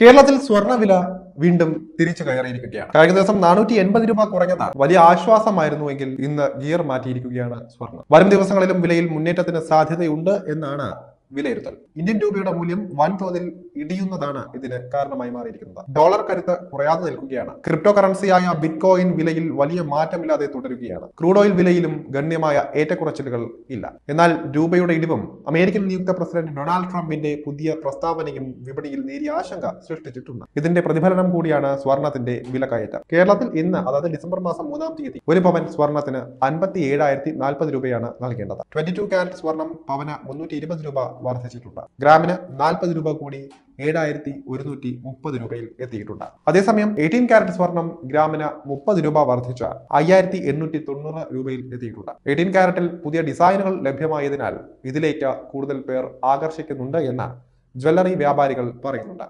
കേരളത്തിൽ സ്വർണവില വീണ്ടും തിരിച്ചു കയറിയിരിക്കുകയാണ്. കഴിഞ്ഞ ദിവസം നാനൂറ്റി എൺപത് രൂപ കുറഞ്ഞതാണ്. വലിയ ആശ്വാസമായിരുന്നുവെങ്കിൽ ഇന്ന് ഗിയർ മാറ്റിയിരിക്കുകയാണ് സ്വർണം. വരും ദിവസങ്ങളിലും വിലയിൽ മുന്നേറ്റത്തിന് സാധ്യതയുണ്ട് എന്നാണ് വിലയിരുത്തൽ. ഇന്ത്യൻ രൂപയുടെ മൂല്യം വൻതോതിൽ ഇടിയുന്നതാണ് ഇതിന് കാരണമായി മാറിയിരിക്കുന്നത്. ഡോളർ കരുത്ത് കുറയാതെ നിൽക്കുകയാണ്. ക്രിപ്റ്റോ കറൻസിയായ ബിറ്റ് കോയിൻ വിലയിൽ വലിയ മാറ്റമില്ലാതെ തുടരുകയാണ്. ക്രൂഡ് ഓയിൽ വിലയിലും ഗണ്യമായ ഏറ്റക്കുറച്ചിലുകൾ ഇല്ല. എന്നാൽ രൂപയുടെ ഇടിവും അമേരിക്കൻ നിയുക്ത പ്രസിഡന്റ് ഡൊണാൾഡ് ട്രംപിന്റെ പുതിയ പ്രസ്താവനയും വിപണിയിൽ നേരിയ ആശങ്ക സൃഷ്ടിച്ചിട്ടുണ്ട്. ഇതിന്റെ പ്രതിഫലനം കൂടിയാണ് സ്വർണത്തിന്റെ വിലക്കയറ്റം. കേരളത്തിൽ ഇന്ന് അതായത് ഡിസംബർ മാസം മൂന്നാം തീയതി ഒരു പവൻ സ്വർണത്തിന് അൻപത്തി ഏഴായിരത്തി നാൽപ്പത് രൂപയാണ് നൽകേണ്ടത്. ട്വന്റി ടു ക്യാരറ്റ് സ്വർണം പവന് മുന്നൂറ്റി ഇരുപത് രൂപ വർദ്ധിച്ചിട്ടുണ്ട്. ഗ്രാമിന് നാൽപ്പത് രൂപ കൂടി ഏഴായിരത്തി ഒരുന്നൂറ്റി മുപ്പത് രൂപയിൽ എത്തിയിട്ടുണ്ട്. അതേസമയം എയ്റ്റീൻ ക്യാരറ്റ് സ്വർണം ഗ്രാമിന് മുപ്പത് രൂപ വർദ്ധിച്ച് അയ്യായിരത്തി എണ്ണൂറ്റി തൊണ്ണൂറ് രൂപയിൽ എത്തിയിട്ടുണ്ട്. എയ്റ്റീൻ ക്യാരറ്റിൽ പുതിയ ഡിസൈനുകൾ ലഭ്യമായതിനാൽ ഇതിലേക്ക് കൂടുതൽ പേർ ആകർഷിക്കുന്നുണ്ട് എന്ന് ജ്വല്ലറി വ്യാപാരികൾ പറയുന്നുണ്ട്.